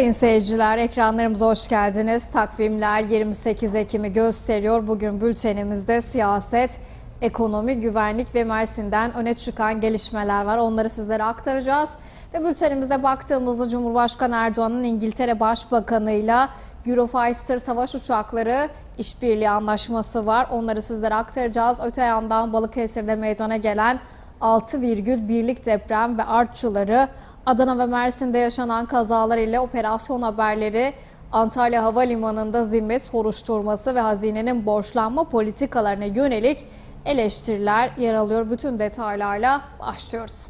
Sayın seyirciler ekranlarımıza hoş geldiniz. Takvimler 28 Ekim'i gösteriyor. Bugün bültenimizde siyaset, ekonomi, güvenlik ve Mersin'den öne çıkan gelişmeler var. Onları sizlere aktaracağız. Ve bültenimizde baktığımızda Cumhurbaşkanı Erdoğan'ın İngiltere Başbakanı'yla Eurofighter savaş uçakları işbirliği anlaşması var. Onları sizlere aktaracağız. Öte yandan Balıkesir'de meydana gelen 6,1'lik deprem ve artçıları Adana ve Mersin'de yaşanan kazalar ile operasyon haberleri Antalya Havalimanı'nda zimmet soruşturması ve hazinenin borçlanma politikalarına yönelik eleştiriler yer alıyor. Bütün detaylarla başlıyoruz.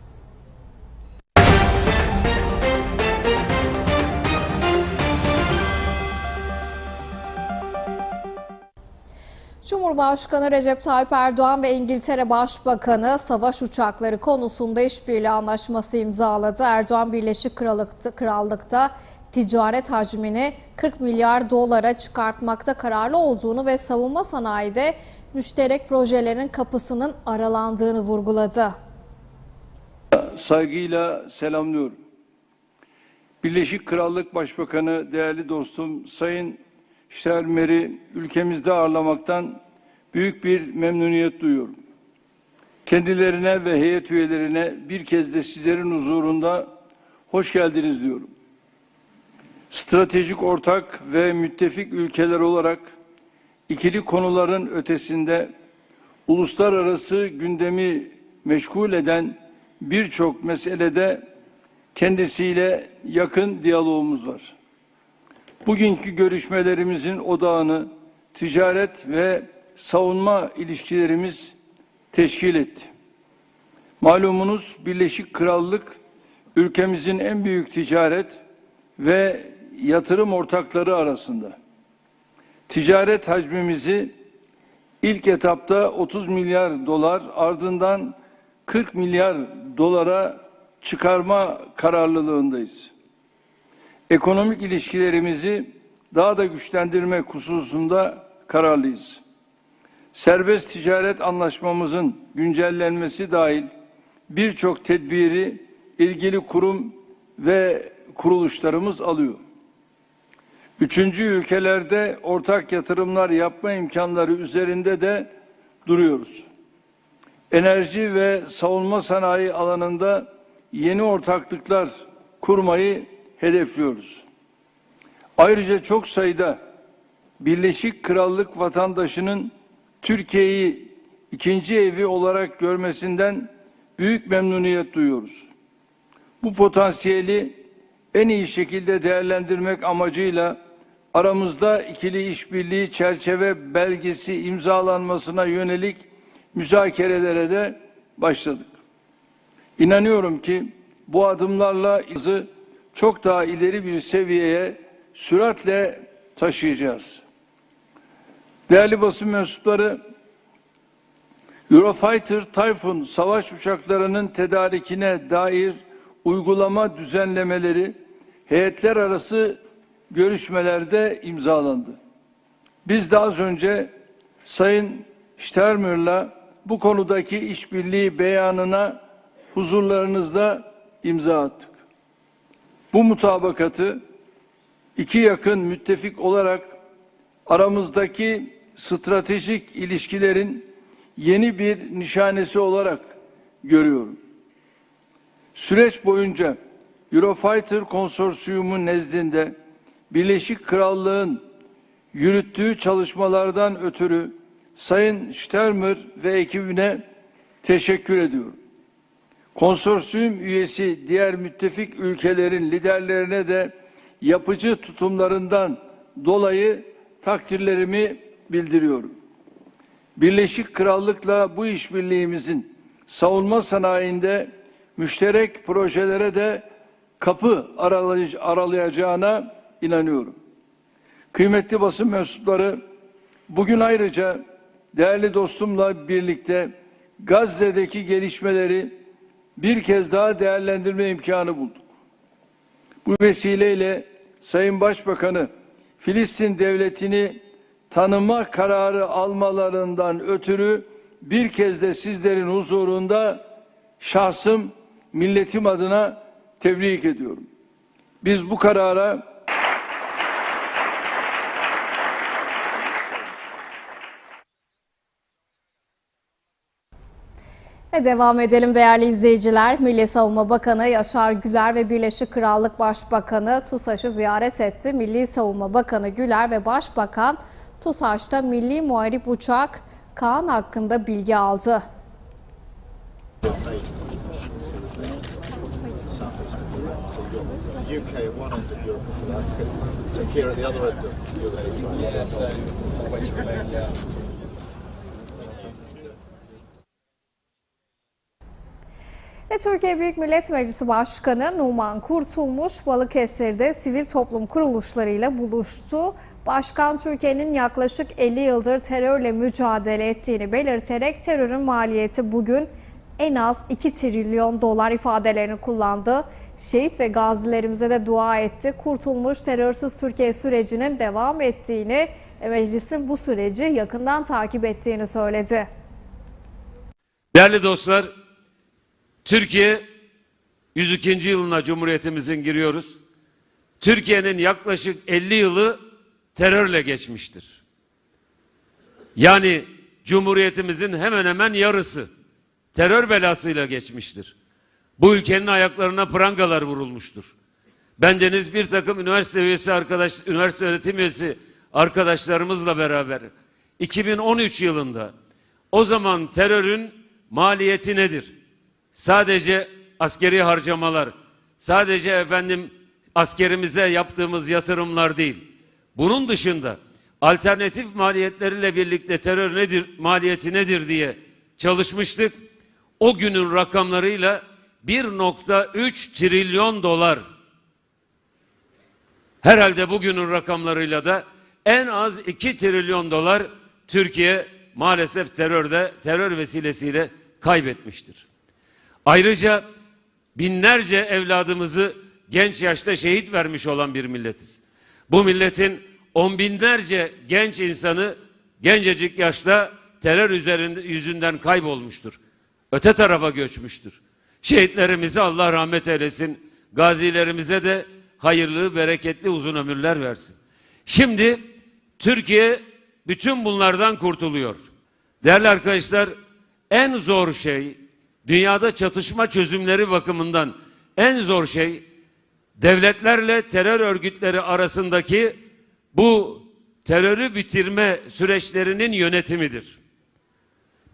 Cumhurbaşkanı Recep Tayyip Erdoğan ve İngiltere Başbakanı savaş uçakları konusunda işbirliği anlaşması imzaladı. Erdoğan Birleşik Krallık'ta, Krallık'ta ticaret hacmini 40 milyar dolara çıkartmakta kararlı olduğunu ve savunma sanayide müşterek projelerin kapısının aralandığını vurguladı. Saygıyla selamlıyorum. Birleşik Krallık Başbakanı değerli dostum Sayın Steinmeier'i ülkemizde ağırlamaktan büyük bir memnuniyet duyuyorum. Kendilerine ve heyet üyelerine bir kez de sizlerin huzurunda hoş geldiniz diyorum. Stratejik ortak ve müttefik ülkeler olarak ikili konuların ötesinde uluslararası gündemi meşgul eden birçok meselede kendisiyle yakın diyalogumuz var. Bugünkü görüşmelerimizin odağını ticaret ve savunma ilişkilerimiz teşkil etti. Malumunuz Birleşik Krallık ülkemizin en büyük ticaret ve yatırım ortakları arasında. Ticaret hacmimizi ilk etapta 30 milyar dolar ardından 40 milyar dolara çıkarma kararlılığındayız. Ekonomik ilişkilerimizi daha da güçlendirmek hususunda kararlıyız. Serbest ticaret anlaşmamızın güncellenmesi dahil birçok tedbiri ilgili kurum ve kuruluşlarımız alıyor. Üçüncü ülkelerde ortak yatırımlar yapma imkanları üzerinde de duruyoruz. Enerji ve savunma sanayi alanında yeni ortaklıklar kurmayı hedefliyoruz. Ayrıca çok sayıda Birleşik Krallık vatandaşının Türkiye'yi ikinci evi olarak görmesinden büyük memnuniyet duyuyoruz. Bu potansiyeli en iyi şekilde değerlendirmek amacıyla aramızda ikili işbirliği çerçeve belgesi imzalanmasına yönelik müzakerelere de başladık. İnanıyorum ki bu adımlarla çok daha ileri bir seviyeye süratle taşıyacağız. Değerli basın mensupları, Eurofighter Typhoon savaş uçaklarının tedarikine dair uygulama düzenlemeleri heyetler arası görüşmelerde imzalandı. Biz de az önce Sayın Sternmer'la bu konudaki işbirliği beyanına huzurlarınızda imza attık. Bu mutabakatı iki yakın müttefik olarak aramızdaki stratejik ilişkilerin yeni bir nişanesi olarak görüyorum. Süreç boyunca Eurofighter konsorsiyumu nezdinde Birleşik Krallığın yürüttüğü çalışmalardan ötürü Sayın Sternmer ve ekibine teşekkür ediyorum. Konsorsiyum üyesi diğer müttefik ülkelerin liderlerine de yapıcı tutumlarından dolayı takdirlerimi bildiriyorum. Birleşik Krallık'la bu işbirliğimizin savunma sanayinde müşterek projelere de kapı aralayacağına inanıyorum. Kıymetli basın mensupları, bugün ayrıca değerli dostumla birlikte Gazze'deki gelişmeleri bir kez daha değerlendirme imkanı bulduk. Bu vesileyle Sayın Başbakanı Filistin devletini tanıma kararı almalarından ötürü bir kez de sizlerin huzurunda şahsım milletim adına tebrik ediyorum. Biz bu karara Ve devam edelim değerli izleyiciler. Milli Savunma Bakanı Yaşar Güler ve Birleşik Krallık Başbakanı TUSAŞ'ı ziyaret etti. Milli Savunma Bakanı Güler ve Başbakan TUSAŞ'ta Milli Muharip Uçak Kaan hakkında bilgi aldı. Ve Türkiye Büyük Millet Meclisi Başkanı Numan Kurtulmuş Balıkesir'de sivil toplum kuruluşlarıyla buluştu. Başkan Türkiye'nin yaklaşık 50 yıldır terörle mücadele ettiğini belirterek terörün maliyeti bugün en az 2 trilyon dolar ifadelerini kullandı. Şehit ve gazilerimize de dua etti. Kurtulmuş terörsüz Türkiye sürecinin devam ettiğini ve meclisin bu süreci yakından takip ettiğini söyledi. Değerli dostlar, Türkiye 102. yılına Cumhuriyetimizin giriyoruz. Türkiye'nin yaklaşık 50 yılı terörle geçmiştir. Yani Cumhuriyetimizin hemen hemen yarısı terör belasıyla geçmiştir. Bu ülkenin ayaklarına prangalar vurulmuştur. Bendeniz bir takım üniversite üyesi arkadaş, üniversite öğretim üyesi arkadaşlarımızla beraber 2013 yılında o zaman terörün maliyeti nedir? Sadece askeri harcamalar, sadece efendim askerimize yaptığımız yatırımlar değil. Bunun dışında alternatif maliyetleriyle birlikte terör nedir, maliyeti nedir diye çalışmıştık. O günün rakamlarıyla 1.3 trilyon dolar. Herhalde bugünün rakamlarıyla da en az 2 trilyon dolar Türkiye maalesef terörde, terör vesilesiyle kaybetmiştir. Ayrıca binlerce evladımızı genç yaşta şehit vermiş olan bir milletiz. Bu milletin on binlerce genç insanı gencecik yaşta terör üzerinde, yüzünden kaybolmuştur. Öte tarafa göçmüştür. Şehitlerimize Allah rahmet eylesin. Gazilerimize de hayırlı, bereketli uzun ömürler versin. Şimdi Türkiye bütün bunlardan kurtuluyor. Değerli arkadaşlar, en zor şey dünyada çatışma çözümleri bakımından en zor şey devletlerle terör örgütleri arasındaki bu terörü bitirme süreçlerinin yönetimidir.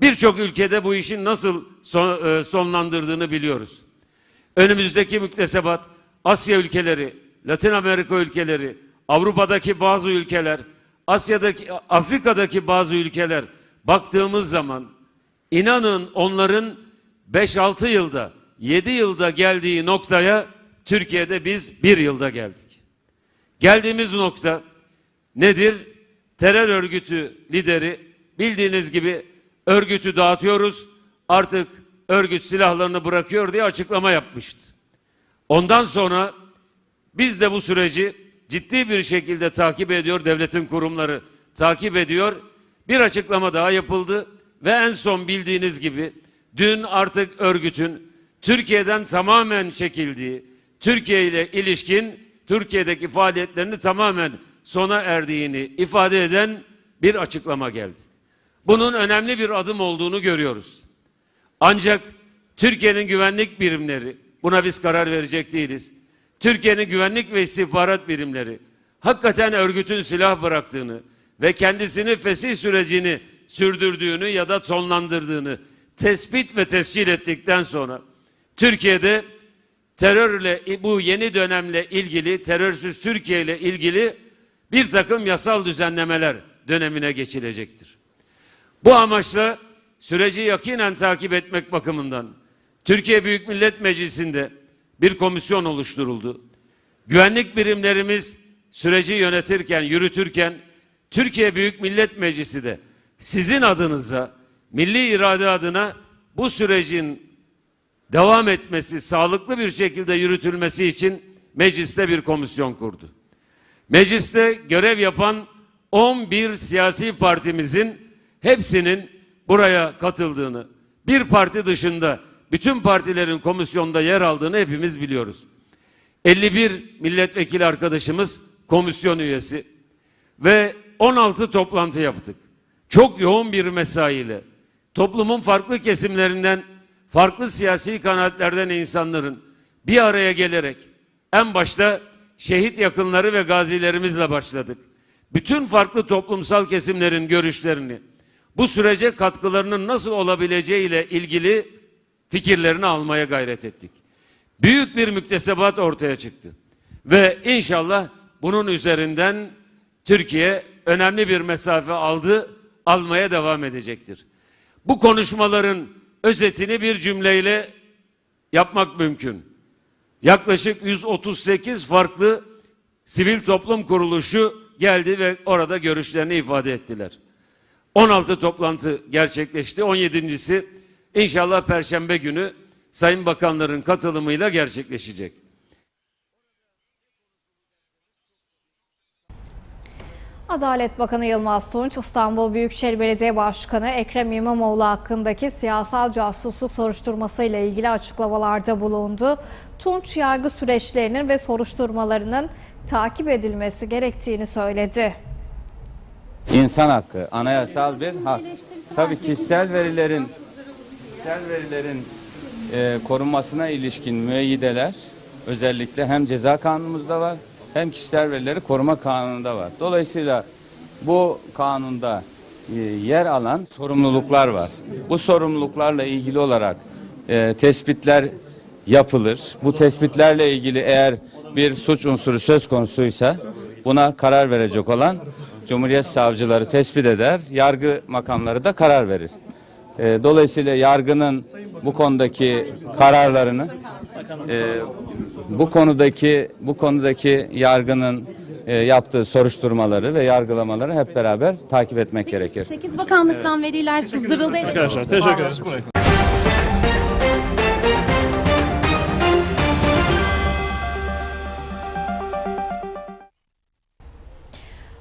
Birçok ülkede bu işin nasıl son- e, sonlandırdığını biliyoruz. Önümüzdeki müktesebat Asya ülkeleri, Latin Amerika ülkeleri, Avrupa'daki bazı ülkeler, Asya'daki, Afrika'daki bazı ülkeler baktığımız zaman inanın onların 5-6 yılda, 7 yılda geldiği noktaya Türkiye'de biz bir yılda geldik. Geldiğimiz nokta nedir? Terör örgütü lideri bildiğiniz gibi örgütü dağıtıyoruz. Artık örgüt silahlarını bırakıyor diye açıklama yapmıştı. Ondan sonra biz de bu süreci ciddi bir şekilde takip ediyor, devletin kurumları takip ediyor. Bir açıklama daha yapıldı ve en son bildiğiniz gibi dün artık örgütün Türkiye'den tamamen çekildiği, Türkiye ile ilişkin Türkiye'deki faaliyetlerini tamamen sona erdiğini ifade eden bir açıklama geldi. Bunun önemli bir adım olduğunu görüyoruz. Ancak Türkiye'nin güvenlik birimleri, buna biz karar verecek değiliz. Türkiye'nin güvenlik ve istihbarat birimleri hakikaten örgütün silah bıraktığını ve kendisini fesih sürecini sürdürdüğünü ya da sonlandırdığını tespit ve tescil ettikten sonra Türkiye'de terörle bu yeni dönemle ilgili terörsüz Türkiye ile ilgili bir takım yasal düzenlemeler dönemine geçilecektir. Bu amaçla süreci yakinen takip etmek bakımından Türkiye Büyük Millet Meclisi'nde bir komisyon oluşturuldu. Güvenlik birimlerimiz süreci yönetirken, yürütürken Türkiye Büyük Millet Meclisi de sizin adınıza, milli irade adına bu sürecin devam etmesi, sağlıklı bir şekilde yürütülmesi için mecliste bir komisyon kurdu. Mecliste görev yapan 11 siyasi partimizin hepsinin buraya katıldığını, bir parti dışında bütün partilerin komisyonda yer aldığını hepimiz biliyoruz. 51 milletvekili arkadaşımız komisyon üyesi ve 16 toplantı yaptık. Çok yoğun bir mesaiyle toplumun farklı kesimlerinden farklı siyasi kanaatlerden insanların bir araya gelerek en başta şehit yakınları ve gazilerimizle başladık. Bütün farklı toplumsal kesimlerin görüşlerini, bu sürece katkılarının nasıl olabileceğiyle ilgili fikirlerini almaya gayret ettik. Büyük bir müktesebat ortaya çıktı. Ve inşallah bunun üzerinden Türkiye önemli bir mesafe aldı, almaya devam edecektir. Bu konuşmaların özetini bir cümleyle yapmak mümkün. Yaklaşık 138 farklı sivil toplum kuruluşu geldi ve orada görüşlerini ifade ettiler. 16 toplantı gerçekleşti. 17.si inşallah Perşembe günü Sayın Bakanların katılımıyla gerçekleşecek. Adalet Bakanı Yılmaz Tunç, İstanbul Büyükşehir Belediye Başkanı Ekrem İmamoğlu hakkındaki siyasal casusluk soruşturması ile ilgili açıklamalarda bulundu. Tunç, yargı süreçlerinin ve soruşturmalarının takip edilmesi gerektiğini söyledi. İnsan hakkı, anayasal bir hak. Tabii kişisel verilerin kişisel verilerin e, korunmasına ilişkin müeyyideler özellikle hem ceza kanunumuzda var hem kişisel verileri koruma kanununda var. Dolayısıyla bu kanunda e, yer alan sorumluluklar var. Bu sorumluluklarla ilgili olarak e, tespitler yapılır. Bu tespitlerle ilgili eğer bir suç unsuru söz konusuysa buna karar verecek olan Cumhuriyet savcıları tespit eder, yargı makamları da karar verir. E, dolayısıyla yargının bu konudaki kararlarını e, bu konudaki bu konudaki yargının e, yaptığı soruşturmaları ve yargılamaları hep beraber takip etmek gerekir. 8 bakanlıktan veriler sızdırıldı. Arkadaşlar teşekkür ederiz. Buraya.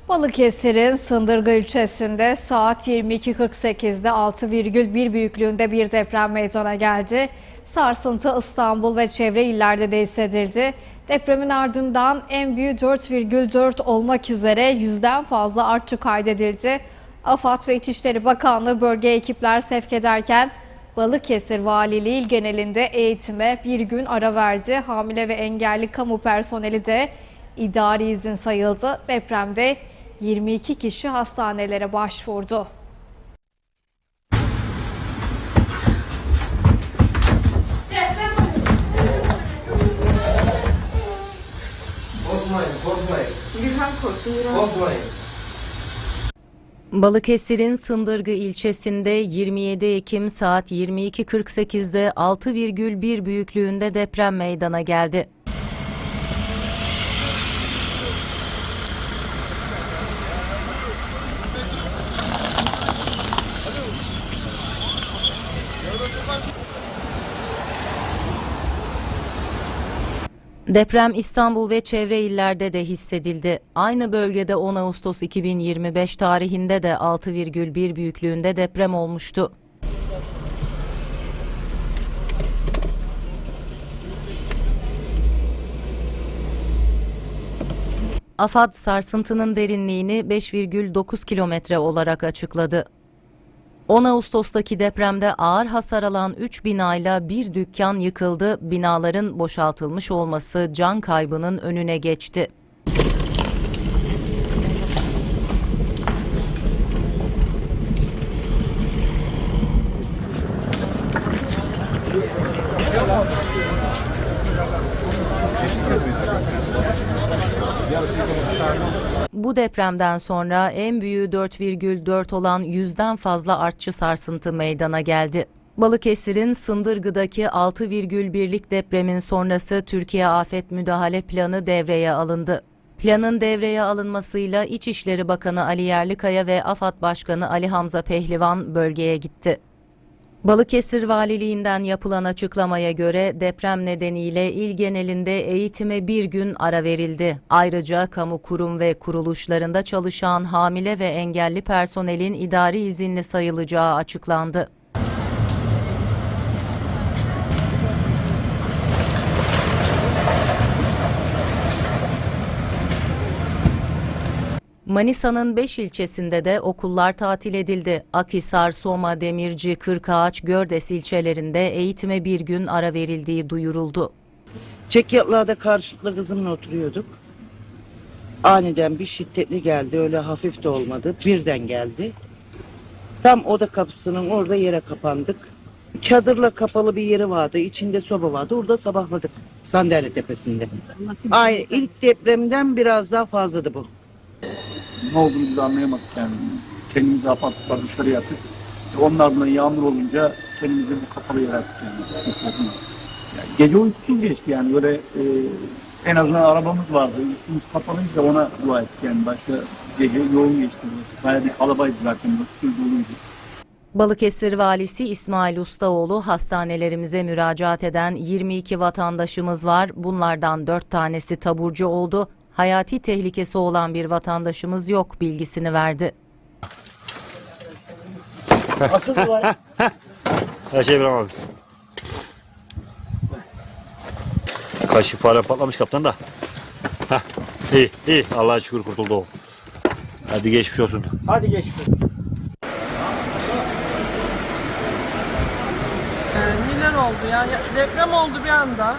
Balıkesir'in Sındırgı ilçesinde saat 22.48'de 6,1 büyüklüğünde bir deprem meydana geldi. Sarsıntı İstanbul ve çevre illerde de hissedildi. Depremin ardından en büyüğü 4,4 olmak üzere yüzden fazla artçı kaydedildi. AFAD ve İçişleri Bakanlığı bölgeye ekipler sevk ederken Balıkesir Valiliği il genelinde eğitime bir gün ara verdi. Hamile ve engelli kamu personeli de idari izin sayıldı. Depremde 22 kişi hastanelere başvurdu. Balıkesir'in Sındırgı ilçesinde 27 Ekim saat 22.48'de 6,1 büyüklüğünde deprem meydana geldi. Deprem İstanbul ve çevre illerde de hissedildi. Aynı bölgede 10 Ağustos 2025 tarihinde de 6,1 büyüklüğünde deprem olmuştu. AFAD sarsıntının derinliğini 5,9 kilometre olarak açıkladı. 10 Ağustos'taki depremde ağır hasar alan 3 binayla bir dükkan yıkıldı. Binaların boşaltılmış olması can kaybının önüne geçti. Bu depremden sonra en büyüğü 4,4 olan yüzden fazla artçı sarsıntı meydana geldi. Balıkesir'in Sındırgı'daki 6,1'lik depremin sonrası Türkiye Afet Müdahale Planı devreye alındı. Planın devreye alınmasıyla İçişleri Bakanı Ali Yerlikaya ve AFAD Başkanı Ali Hamza Pehlivan bölgeye gitti. Balıkesir Valiliğinden yapılan açıklamaya göre deprem nedeniyle il genelinde eğitime bir gün ara verildi. Ayrıca kamu kurum ve kuruluşlarında çalışan hamile ve engelli personelin idari izinli sayılacağı açıklandı. Manisa'nın 5 ilçesinde de okullar tatil edildi. Akhisar, Soma, Demirci, Kırkağaç, Gördes ilçelerinde eğitime bir gün ara verildiği duyuruldu. Çekyatlar'da karşılıklı kızımla oturuyorduk. Aniden bir şiddetli geldi. Öyle hafif de olmadı. Birden geldi. Tam oda kapısının orada yere kapandık. Çadırla kapalı bir yeri vardı. İçinde soba vardı. Orada sabahladık. Sandalye tepesinde. Ay ilk depremden biraz daha fazladı bu. Ne olduğunu biz anlayamadık yani. Kendimizi apar topar dışarı attık. Onun yağmur olunca kendimizi bu kapalı yere attık yani. yani gece uykusuz geçti yani böyle e, en azından arabamız vardı. Üstümüz kapalıydı ona dua ettik yani. Başka gece yoğun geçti burası. Bayağı bir kalabaydı zaten burası. Full doluydu. Balıkesir Valisi İsmail Ustaoğlu hastanelerimize müracaat eden 22 vatandaşımız var. Bunlardan 4 tanesi taburcu oldu. Hayati tehlikesi olan bir vatandaşımız yok bilgisini verdi. Her şey İbrahim abi. Kaşı fare patlamış kaptan da. Heh, iyi iyi Allah'a şükür kurtuldu o. Hadi geçmiş olsun. Neler oldu yani deprem oldu bir anda.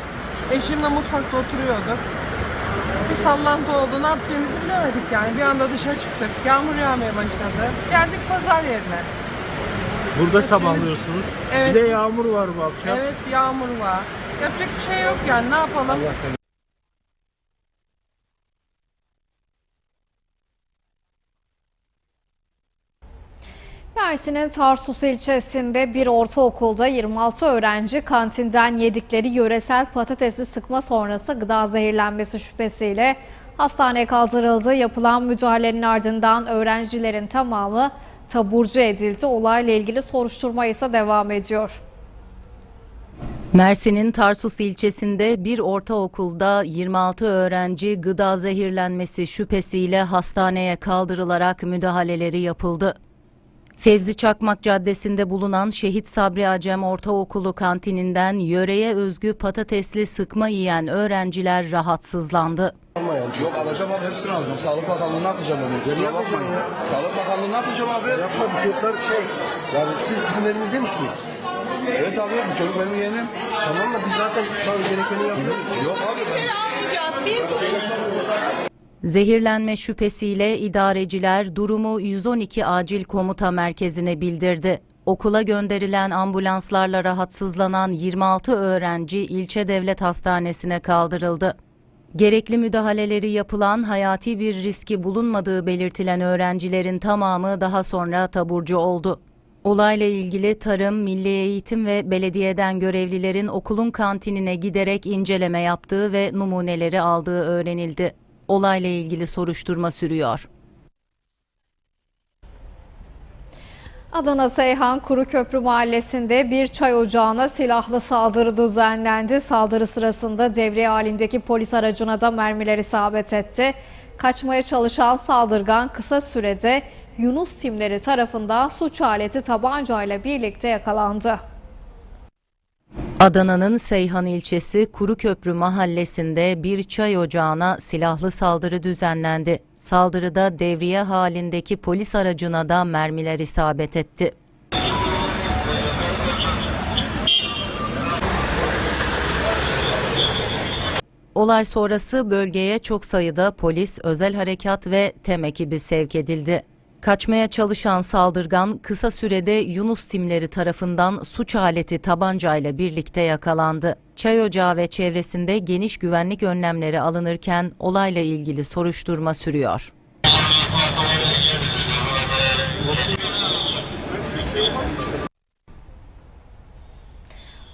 Eşimle mutfakta oturuyorduk. Bir sallantı oldu. Ne yapacağımızı bilemedik yani. Bir anda dışarı çıktık. Yağmur yağmaya başladı. Geldik pazar yerine. Burada sabahlıyorsunuz. Evet. Bir de yağmur var bu akşam. Evet yağmur var. Yapacak bir şey yok yani. Ne yapalım? Mersin'in Tarsus ilçesinde bir ortaokulda 26 öğrenci kantinden yedikleri yöresel patatesli sıkma sonrası gıda zehirlenmesi şüphesiyle hastaneye kaldırıldı. Yapılan müdahalenin ardından öğrencilerin tamamı taburcu edildi. Olayla ilgili soruşturma ise devam ediyor. Mersin'in Tarsus ilçesinde bir ortaokulda 26 öğrenci gıda zehirlenmesi şüphesiyle hastaneye kaldırılarak müdahaleleri yapıldı. Fevzi Çakmak Caddesi'nde bulunan Şehit Sabri Acem Ortaokulu kantininden yöreye özgü patatesli sıkma yiyen öğrenciler rahatsızlandı. Yok alacağım abi hepsini alacağım. Sağlık Bakanlığı'na atacağım onu. Kusura bakmayın. Sağlık Bakanlığı'na atacağım abi. Yapma bu çocuklar şey. Yani siz bizim elimizde misiniz? Evet abi bu çocuk benim yeğenim. Tamam da biz zaten şu an gerekeni yapıyoruz. Yok abi. Zehirlenme şüphesiyle idareciler durumu 112 acil komuta merkezine bildirdi. Okula gönderilen ambulanslarla rahatsızlanan 26 öğrenci ilçe devlet hastanesine kaldırıldı. Gerekli müdahaleleri yapılan hayati bir riski bulunmadığı belirtilen öğrencilerin tamamı daha sonra taburcu oldu. Olayla ilgili Tarım, Milli Eğitim ve belediyeden görevlilerin okulun kantinine giderek inceleme yaptığı ve numuneleri aldığı öğrenildi. Olayla ilgili soruşturma sürüyor. Adana Seyhan Kuruköprü Mahallesi'nde bir çay ocağına silahlı saldırı düzenlendi. Saldırı sırasında devre halindeki polis aracına da mermiler isabet etti. Kaçmaya çalışan saldırgan kısa sürede Yunus timleri tarafından suç aleti tabancayla birlikte yakalandı. Adana'nın Seyhan ilçesi Kuruköprü mahallesinde bir çay ocağına silahlı saldırı düzenlendi. Saldırıda devriye halindeki polis aracına da mermiler isabet etti. Olay sonrası bölgeye çok sayıda polis, özel harekat ve TEM ekibi sevk edildi. Kaçmaya çalışan saldırgan kısa sürede Yunus timleri tarafından suç aleti tabancayla birlikte yakalandı. Çay ocağı ve çevresinde geniş güvenlik önlemleri alınırken olayla ilgili soruşturma sürüyor.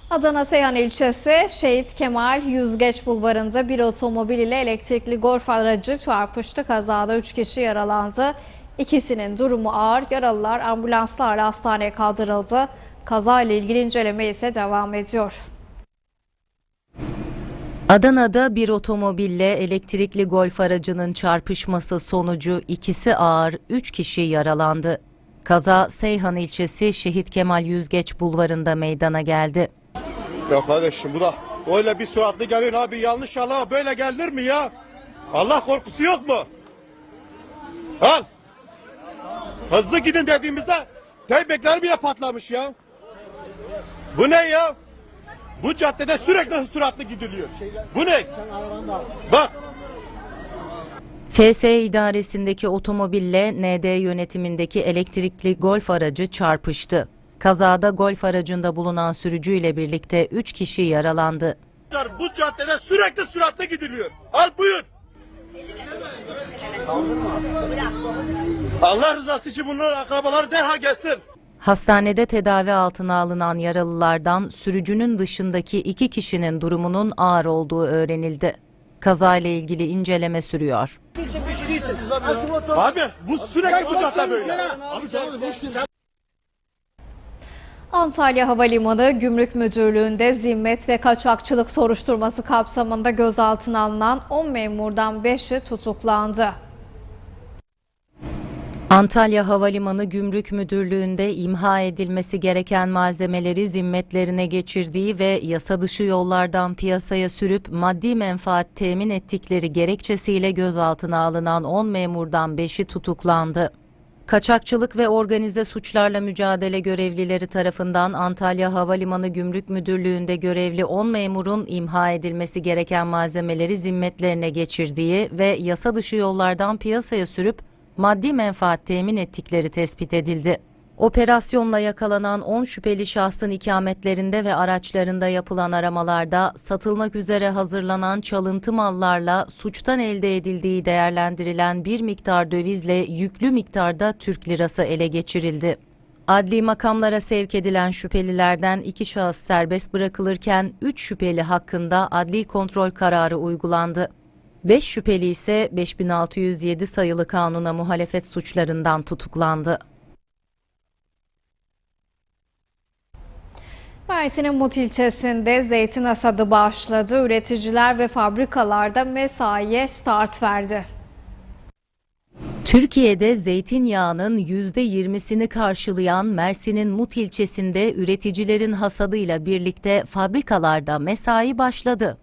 Adana Seyhan ilçesi Şehit Kemal Yüzgeç Bulvarı'nda bir otomobil ile elektrikli golf aracı çarpıştı. Kazada 3 kişi yaralandı. İkisinin durumu ağır. Yaralılar ambulanslarla hastaneye kaldırıldı. Kazayla ilgili inceleme ise devam ediyor. Adana'da bir otomobille elektrikli golf aracının çarpışması sonucu ikisi ağır, 3 kişi yaralandı. Kaza Seyhan ilçesi Şehit Kemal Yüzgeç Bulvarı'nda meydana geldi. Ya kardeşim bu da öyle bir süratli geliyor abi yanlış Allah böyle gelir mi ya? Allah korkusu yok mu? Al. Hızlı gidin dediğimizde teybekler bile patlamış ya. Bu ne ya? Bu caddede sürekli süratli gidiliyor. Bu ne? Bak FS idaresindeki otomobille ND yönetimindeki elektrikli golf aracı çarpıştı. Kazada golf aracında bulunan sürücüyle birlikte 3 kişi yaralandı. bu caddede sürekli süratli gidiliyor. Al buyur. Allah rızası için bunların akrabaları derhal gelsin. Hastanede tedavi altına alınan yaralılardan sürücünün dışındaki iki kişinin durumunun ağır olduğu öğrenildi. Kazayla ilgili inceleme sürüyor. Abi bu sürekli bu böyle. Antalya Havalimanı Gümrük Müdürlüğü'nde zimmet ve kaçakçılık soruşturması kapsamında gözaltına alınan 10 memurdan 5'i tutuklandı. Antalya Havalimanı Gümrük Müdürlüğü'nde imha edilmesi gereken malzemeleri zimmetlerine geçirdiği ve yasa dışı yollardan piyasaya sürüp maddi menfaat temin ettikleri gerekçesiyle gözaltına alınan 10 memurdan 5'i tutuklandı. Kaçakçılık ve organize suçlarla mücadele görevlileri tarafından Antalya Havalimanı Gümrük Müdürlüğü'nde görevli 10 memurun imha edilmesi gereken malzemeleri zimmetlerine geçirdiği ve yasa dışı yollardan piyasaya sürüp maddi menfaat temin ettikleri tespit edildi. Operasyonla yakalanan 10 şüpheli şahsın ikametlerinde ve araçlarında yapılan aramalarda satılmak üzere hazırlanan çalıntı mallarla suçtan elde edildiği değerlendirilen bir miktar dövizle yüklü miktarda Türk lirası ele geçirildi. Adli makamlara sevk edilen şüphelilerden iki şahıs serbest bırakılırken 3 şüpheli hakkında adli kontrol kararı uygulandı. 5 şüpheli ise 5607 sayılı kanuna muhalefet suçlarından tutuklandı. Mersin'in Mut ilçesinde zeytin hasadı başladı. Üreticiler ve fabrikalarda mesaiye start verdi. Türkiye'de zeytinyağının %20'sini karşılayan Mersin'in Mut ilçesinde üreticilerin hasadıyla birlikte fabrikalarda mesai başladı.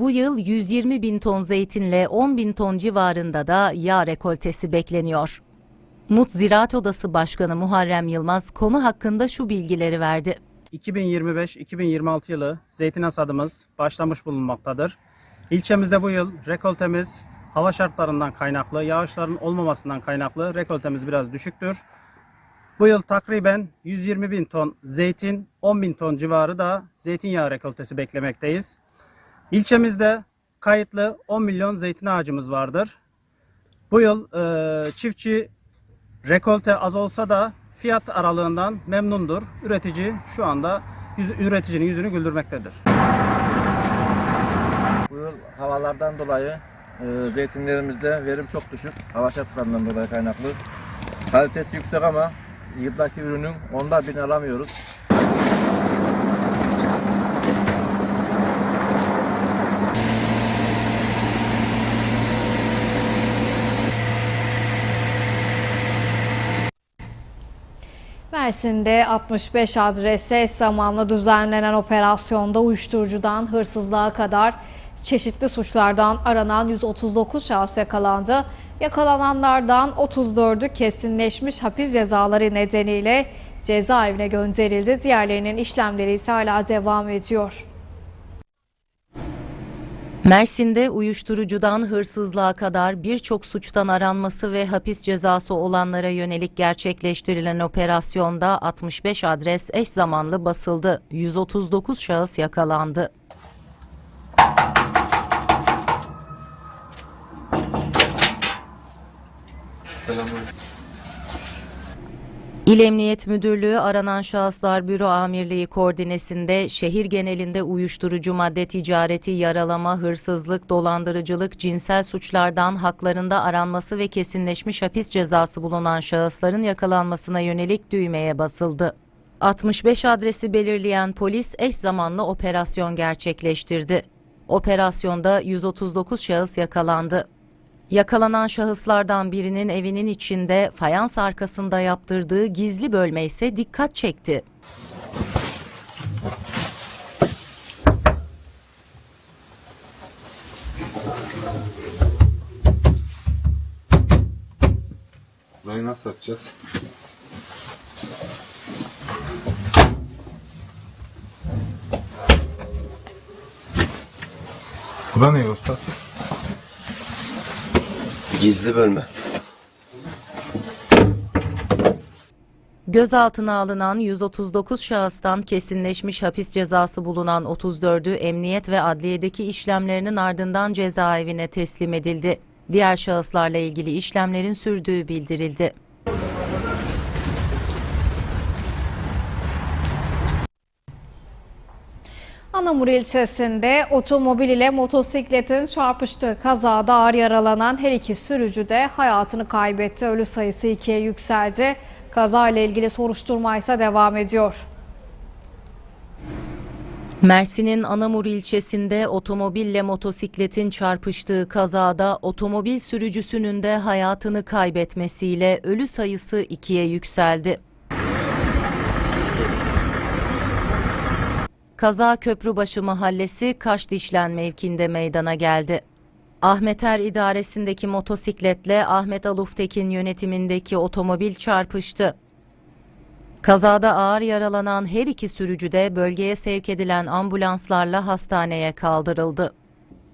Bu yıl 120 bin ton zeytinle 10 bin ton civarında da yağ rekoltesi bekleniyor. Mut Ziraat Odası Başkanı Muharrem Yılmaz konu hakkında şu bilgileri verdi. 2025-2026 yılı zeytin hasadımız başlamış bulunmaktadır. İlçemizde bu yıl rekoltemiz hava şartlarından kaynaklı, yağışların olmamasından kaynaklı rekoltemiz biraz düşüktür. Bu yıl takriben 120 bin ton zeytin, 10 bin ton civarı da zeytinyağı rekoltesi beklemekteyiz. İlçemizde kayıtlı 10 milyon zeytin ağacımız vardır. Bu yıl e, çiftçi rekolte az olsa da fiyat aralığından memnundur. Üretici şu anda yüz, üreticinin yüzünü güldürmektedir. Bu yıl havalardan dolayı e, zeytinlerimizde verim çok düşük. Hava şartlarından dolayı kaynaklı. Kalitesi yüksek ama yıldaki ürünün onda birini alamıyoruz. Mersin'de 65 adrese eş zamanlı düzenlenen operasyonda uyuşturucudan hırsızlığa kadar çeşitli suçlardan aranan 139 şahıs yakalandı. Yakalananlardan 34'ü kesinleşmiş hapis cezaları nedeniyle cezaevine gönderildi. Diğerlerinin işlemleri ise hala devam ediyor. Mersin'de uyuşturucudan hırsızlığa kadar birçok suçtan aranması ve hapis cezası olanlara yönelik gerçekleştirilen operasyonda 65 adres eş zamanlı basıldı. 139 şahıs yakalandı. İl Emniyet Müdürlüğü aranan şahıslar büro amirliği koordinesinde şehir genelinde uyuşturucu madde ticareti, yaralama, hırsızlık, dolandırıcılık, cinsel suçlardan haklarında aranması ve kesinleşmiş hapis cezası bulunan şahısların yakalanmasına yönelik düğmeye basıldı. 65 adresi belirleyen polis eş zamanlı operasyon gerçekleştirdi. Operasyonda 139 şahıs yakalandı. Yakalanan şahıslardan birinin evinin içinde fayans arkasında yaptırdığı gizli bölme ise dikkat çekti. Burayı nasıl açacağız? Bu da ne usta? Gizli bölme. Gözaltına alınan 139 şahıstan kesinleşmiş hapis cezası bulunan 34'ü emniyet ve adliyedeki işlemlerinin ardından cezaevine teslim edildi. Diğer şahıslarla ilgili işlemlerin sürdüğü bildirildi. Anamur ilçesinde otomobil ile motosikletin çarpıştığı kazada ağır yaralanan her iki sürücü de hayatını kaybetti. Ölü sayısı ikiye yükseldi. Kaza ile ilgili soruşturma ise devam ediyor. Mersin'in Anamur ilçesinde otomobille motosikletin çarpıştığı kazada otomobil sürücüsünün de hayatını kaybetmesiyle ölü sayısı ikiye yükseldi. Kaza Köprübaşı Mahallesi Kaşdişlen mevkinde meydana geldi. Ahmeter idaresindeki motosikletle Ahmet Aluftekin yönetimindeki otomobil çarpıştı. Kazada ağır yaralanan her iki sürücü de bölgeye sevk edilen ambulanslarla hastaneye kaldırıldı.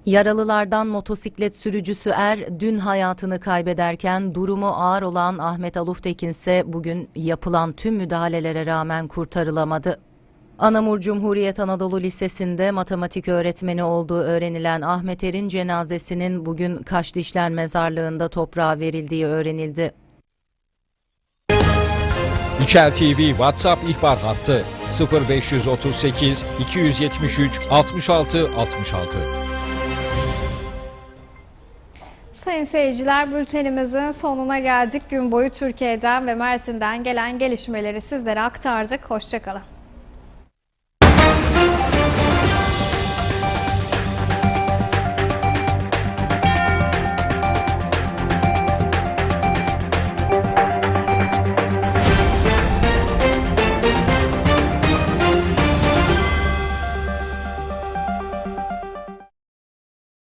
Yaralılardan motosiklet sürücüsü Er dün hayatını kaybederken durumu ağır olan Ahmet Aluftekin ise bugün yapılan tüm müdahalelere rağmen kurtarılamadı. Anamur Cumhuriyet Anadolu Lisesi'nde matematik öğretmeni olduğu öğrenilen Ahmet Er'in cenazesinin bugün Kaşdişler Mezarlığı'nda toprağa verildiği öğrenildi. İçel TV WhatsApp ihbar hattı 0538 273 66 66. Sayın seyirciler bültenimizin sonuna geldik. Gün boyu Türkiye'den ve Mersin'den gelen gelişmeleri sizlere aktardık. Hoşçakalın.